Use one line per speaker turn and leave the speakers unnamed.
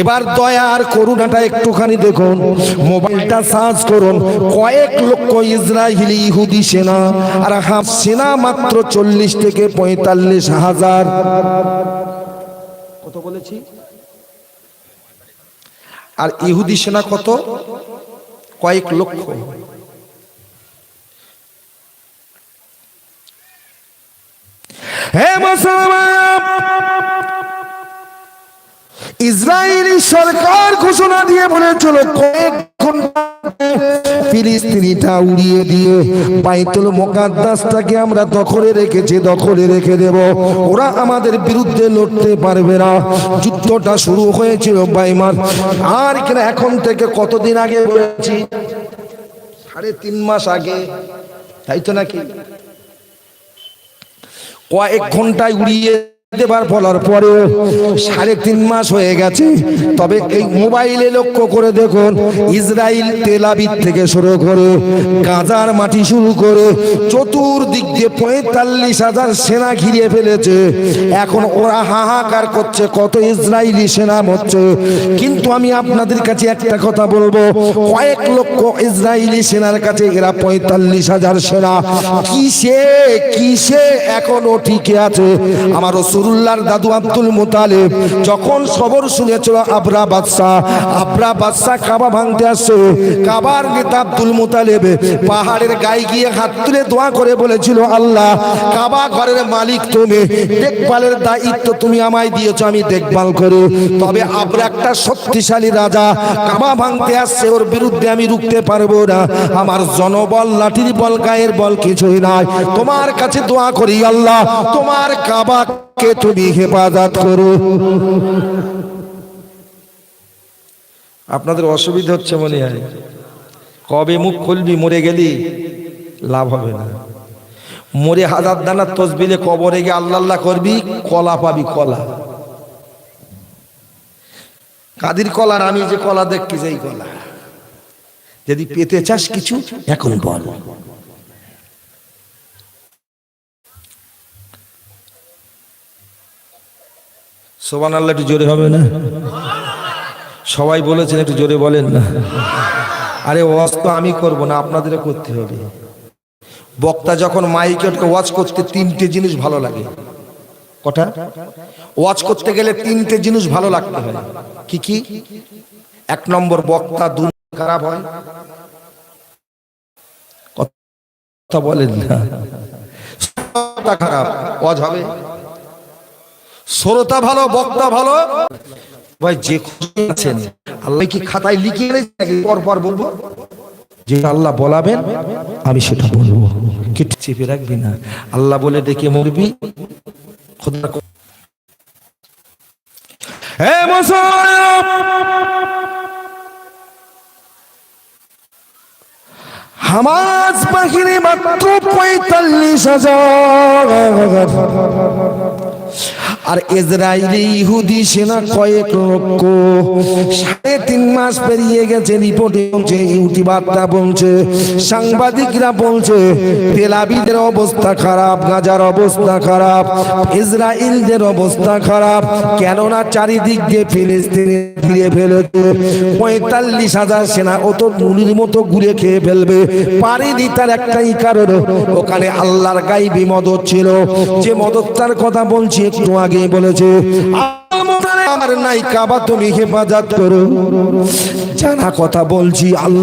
এবার দয়া আর করুণাটা একটুখানি দেখুন, মোবাইলটা সার্চ করুন, কয়েক লক্ষ ইসরায়েলি ইহুদি সেনা, আর হাফ সেনা মাত্র চল্লিশ থেকে পঁয়তাল্লিশ হাজার। কত বলেছি? আর ইহুদি সেনা কত? কয়েক লক্ষ। হে মুসলমান! ইসরায়েলি সরকার ঘোষণা দিয়ে বলেছিল, কয়েক ঘণ্টা ফিলিস্তিনিটা উড়িয়ে দিয়ে বাইতুল মোকাদ্দাসটাকে আমরা দখলে দখলে রেখে দেব। ওরা আমাদের বিরুদ্ধে লড়তে পারবে না। যুদ্ধটা শুরু হয়েছিল বাইমার। আর কিনা এখন থেকে কতদিন আগে বলেছি? সাড়ে তিন মাস আগে। তাই তো নাকি? কয়েক ঘন্টায় উড়িয়ে দেবার বলার পরে সাড়ে তিন মাস হয়ে গেছে। তবে এই মোবাইলে লক্ষ্য করে দেখুন ইসরায়েল তেলাবিদ থেকে শুরু করে, গাজার মাটি শুরু করে, চতুর্দিক দিয়ে পঁয়তাল্লিশ হাজার সেনা ঘিরে ফেলেছে। এখন ওরা হাহাকার করছে, কত ইসরায়েলি সেনা মরছে। কিন্তু আমি আপনাদের কাছে একটা কথা বলব, কয়েক লক্ষ ইসরায়েলি সেনার কাছে এরা পঁয়তাল্লিশ হাজার সেনা। কিসে কিসে এখনও টিকে আছে? আমার রসুল্লাহর দাদু আব্দুল মুতালেব, যখন খবর শুনেছিল আবরা বাদশাহ আবরা বাদশাহ কাবা ভাঙতে আসছে কাবার নেতা আব্দুল মুতালেব পাহাড়ের গায়ে গিয়ে হাত তুলে দোয়া করে বলেছিল, আল্লাহ, কাবা ঘরের মালিক তুমি, দেখভালের দায়িত্ব তুমি আমায় দিয়েছ, আমি দেখভাল করো। তবে আবরা একটা শক্তিশালী রাজা, কাবা ভাঙতে আসছে ওর বিরুদ্ধে আমি রুখতে পারব না। আমার জনবল, লাঠির বল, গায়ের বল কিছুই নাই। তোমার কাছে দোয়া করি, আল্লাহ, তোমার কাবাকে তুমি হেফাজত করো? আপনাদের অসুবিধা হচ্ছে মনে হয়। কবে মুখ খুলবি, মরে গেলি, লাভ হবে না। মরে হাজার দানা তসবিলে কবরে গিয়ে আল্লাহ আল্লাহ করবি, কলা পাবি, কলা। কাদির কলার আমি যে কলা দেখছি, সেই কলা। যদি পেতে চাস কিছু, এখন বল। সোবান আল্লাহ একটু জোরে হবে না? সবাই বলেছেন, একটু জোরে বলেন না। আরে, ওয়াজ তো আমি করব না, আপনাদেরও করতে হবে। বক্তা যখন মাইকে ওয়াজ করতে তিনটে জিনিস ভালো লাগে। কটা? ওয়াজ করতে গেলে তিনটে জিনিস ভালো লাগতে হয়। কি কি? এক নম্বর, বক্তা দু খারাপ হয়। কথা বলেন না। খারাপ, ওয়াজ হবে। শ্রোতা ভালো, বক্তা ভালো। ভাই, যে আছেন, আল্লাহ কি খাতায় রেখেছে পর পর বলব? যে আল্লাহ বলাবেন, আমি সেটা বলব। কি চেপে রাখবি না। আল্লাহ বলে ডেকে মরবি। হামাজ বাহিনী মাত্র পঁয়তাল্লিশ হাজার। আর ইসরায়েলি ইহুদি সেনা কয়েক লক্ষ। সাড়ে তিন মাস পেরিয়ে গেছে, রিপোর্টে বলছে ইউটি বার্তা বলছে, সাংবাদিকরা বলছে তেলাবিদের অবস্থা খারাপ, গাজার অবস্থা খারাপ ইসরায়েলদের অবস্থা খারাপ, কেননা চারিদিক দিয়ে ফিলিস্তিনি ঘিরে ফেলেছে। পঁয়তাল্লিশ হাজার সেনা ও তো মুনির মতো ঘুরে খেয়ে ফেলবে। পারেনি তার একটাই কারণ, ওখানে আল্লাহর গাইবি মদত ছিল। যে মদতটার কথা বলছি, একটু আগে বলেছে আমার নাই কাবা তুমি হেফাজত করো। জানা কথা বলছি আল্লাহ